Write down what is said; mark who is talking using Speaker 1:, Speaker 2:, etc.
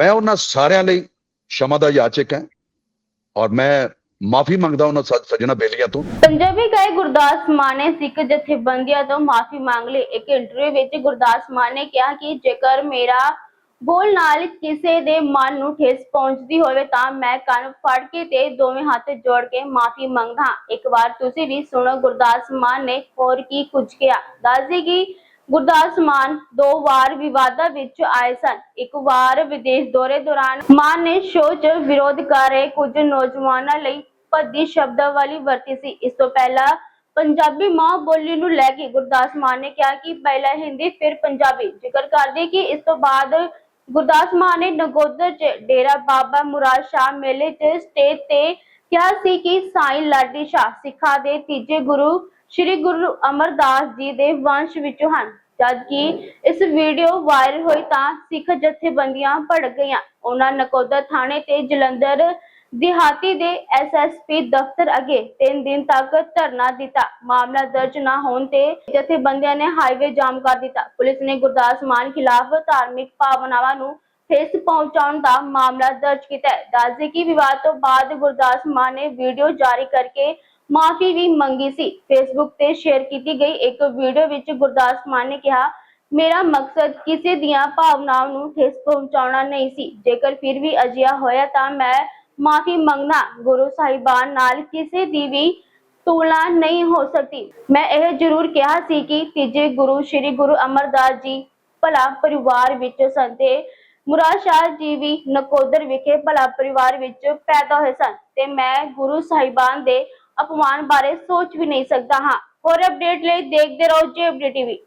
Speaker 1: ਮੈਂ ਉਹਨਾਂ ਸਾਰਿਆਂ ਲਈ ਸ਼ਮਾ ਦਾ ਯਾਚਕ ਹਾਂ ਔਰ ਮੈਂ ਮਾਫੀ ਮੰਗਦਾ ਉਹਨਾਂ ਸੱਜਣਾ ਬੇਲੀਆਂ ਤੋਂ।
Speaker 2: ਪੰਜਾਬੀ ਗਾਇਕ ਗੁਰਦਾਸ ਮਾਨ ਨੇ ਸਿੱਖ ਜਥੇਬੰਦੀਆਂ ਤੋਂ ਮਾਫੀ ਮੰਗ ਲਈ ਇੱਕ ਇੰਟਰਵਿਊ ਵਿੱਚ ਗੁਰਦਾਸ ਮਾਨ ਨੇ ਕਿਹਾ ਕਿ ਜੇਕਰ ਮੇਰਾ ਬੋਲ ਨਾਲ ਕਿਸੇ ਦੇ ਮਨ ਨੂੰ ਠੇਸ ਪਹੁੰਚਦੀ ਹੋਵੇ ਤਾਂ ਮੈਂ ਕੰਨ ਫੜ ਕੇ ਤੇ ਦੋਵੇਂ ਹੱਥ ਜੋੜ ਕੇ ਮਾਫੀ ਮੰਗਦਾ ਇੱਕ ਵਾਰ ਤੁਸੀਂ ਵੀ ਸੁਣੋ, ਗੁਰਦਾਸ ਮਾਨ ਨੇ ਹੋਰ ਕੀ ਕੁਝ ਕਿਹਾ? ਦੱਸਦੀ ਕਿ ਗੁਰਦਾਸ ਮਾਨ ਦੋ ਵਾਰ ਵਿਵਾਦਾਂ ਵਿੱਚ ਆਏ ਸਨ। ਇੱਕ ਵਾਰ ਵਿਦੇਸ਼ ਦੌਰੇ ਦੌਰਾਨ ਮਾਨ ਨੇ ਸ਼ੋਅ 'ਚ ਵਿਰੋਧ ਕਰ ਰਹੇ ਕੁਝ ਨੌਜਵਾਨਾਂ ਲਈ ਭੱਦੀ ਸ਼ਬਦਾਵਲੀ ਵਰਤੀ ਸੀ। ਇਸ ਤੋਂ ਪਹਿਲਾਂ ਪੰਜਾਬੀ ਮਾਂ ਬੋਲੀ ਨੂੰ ਲੈ ਕੇ ਗੁਰਦਾਸ ਮਾਨ ਨੇ ਕਿਹਾ ਕਿ ਪਹਿਲਾਂ ਹਿੰਦੀ, ਫਿਰ ਪੰਜਾਬੀ। ਜ਼ਿਕਰ ਕਰਦੇ ਕਿ ਇਸ ਤੋਂ ਬਾਅਦ ਗੁਰਦਾਸ ਮਾਨ ਨੇ ਨਗੋਦਰ 'ਚ ਡੇਰਾ ਬਾਬਾ ਮੁਰਾਦ ਸ਼ਾਹ ਮੇਲੇ 'ਚ ਸਟੇਜ ਤੇ ਕਿਹਾ ਸੀ ਕਿ ਸਾਈਂ ਲਾਡੀ ਸ਼ਾਹ ਸਿੱਖਾਂ ਦੇ ਤੀਜੇ ਗੁਰੂ ਸ੍ਰੀ ਗੁਰੂ ਅਮਰਦਾਸ ਜੀ ਦੇ ਵੰਸ਼ ਵਿੱਚੋਂ ਹਨ। ਜਦਕਿ ਇਸ ਵੀਡੀਓ ਵਾਇਰਲ ਹੋਈ ਤਾਂ ਸਿੱਖ ਜਥੇਬੰਦੀਆਂ ਭੜਕ ਗਈਆਂ। ਉਹਨਾਂ ਨਕੋਦਰ ਥਾਣੇ ਤੇ ਜਲੰਧਰ ਦਿਹਾਤੀ ਦੇ ਐਸਐਸਪੀ ਦਫ਼ਤਰ ਅੱਗੇ 3 ਦਿਨ ਤੱਕ ਧਰਨਾ ਦਿੱਤਾ। ਮਾਮਲਾ ਦਰਜ ਨਾ ਹੋਣ ਤੇ ਜਥੇਬੰਦੀਆਂ ਨੇ ਹਾਈਵੇ ਜਾਮ ਕਰ ਦਿੱਤਾ। ਪੁਲਿਸ ਨੇ ਗੁਰਦਾਸ ਮਾਨ ਖਿਲਾਫ ਧਾਰਮਿਕ ਭਾਵਨਾਵਾਂ ਨੂੰ ਠੇਸ ਪਹੁੰਚਾਉਣ ਦਾ ਮਾਮਲਾ ਦਰਜ ਕੀਤਾ ਹੈ। ਦੱਸਦੇ ਕਿ ਵਿਵਾਦ ਤੋਂ ਬਾਅਦ ਗੁਰਦਾਸ ਮਾਨ ਨੇ ਵੀਡੀਓ ਜਾਰੀ ਕਰਕੇ ਮਾਫੀ ਵੀ ਮੰਗੀ ਸੀ ਫੇਸਬੁੱਕ ਤੇ ਸ਼ੇਅਰ ਕੀਤੀ ਗਈ ਇੱਕ ਵੀਡੀਓ ਵਿੱਚ ਗੁਰਦਾਸ ਮਾਨ ਨੇ ਕਿਹਾ, ਮੇਰਾ ਮਕਸਦ ਕਿਸੇ ਦੀਆਂ ਭਾਵਨਾਵਾਂ ਨੂੰ ਠੇਸ ਪਹੁੰਚਾਉਣਾ ਨਹੀਂ ਸੀ। ਜੇਕਰ ਫਿਰ ਵੀ ਅਜਿਹਾ ਹੋਇਆ ਤਾਂ ਮੈਂ ਮਾਫੀ ਮੰਗਣਾ ਗੁਰੂ ਸਾਹਿਬਾਨ ਨਾਲ ਕਿਸੇ ਦੀ ਵੀ ਤੁਲਨਾ ਨਹੀਂ ਹੋ ਸਕਦੀ। ਮੈਂ ਇਹ ਜ਼ਰੂਰ ਕਿਹਾ ਸੀ ਕਿ ਤੀਜੇ ਗੁਰੂ ਸ੍ਰੀ ਗੁਰੂ ਅਮਰਦਾਸ ਜੀ, ਭਲਾ ਪਰਿਵਾਰ ਵਿੱਚ ਸਨ ਤੇ ਮੁਰਾਦ ਸ਼ਾਹ ਜੀ ਵੀ ਨਕੋਦਰ ਵਿਖੇ ਭਲਾ ਪਰਿਵਾਰ ਵਿੱਚ ਪੈਦਾ ਹੋਏ ਸਨ ਤੇ ਮੈਂ ਗੁਰੂ ਸਾਹਿਬਾਨ ਦੇ ਅਪਮਾਨ ਬਾਰੇ ਸੋਚ ਵੀ ਨਹੀਂ ਸਕਦਾ ਹਾਂ। ਹੋਰ ਅਪਡੇਟ ਲਈ ਦੇਖਦੇ ਰਹੋ ਜੇਬਡੀ ਟੀਵੀ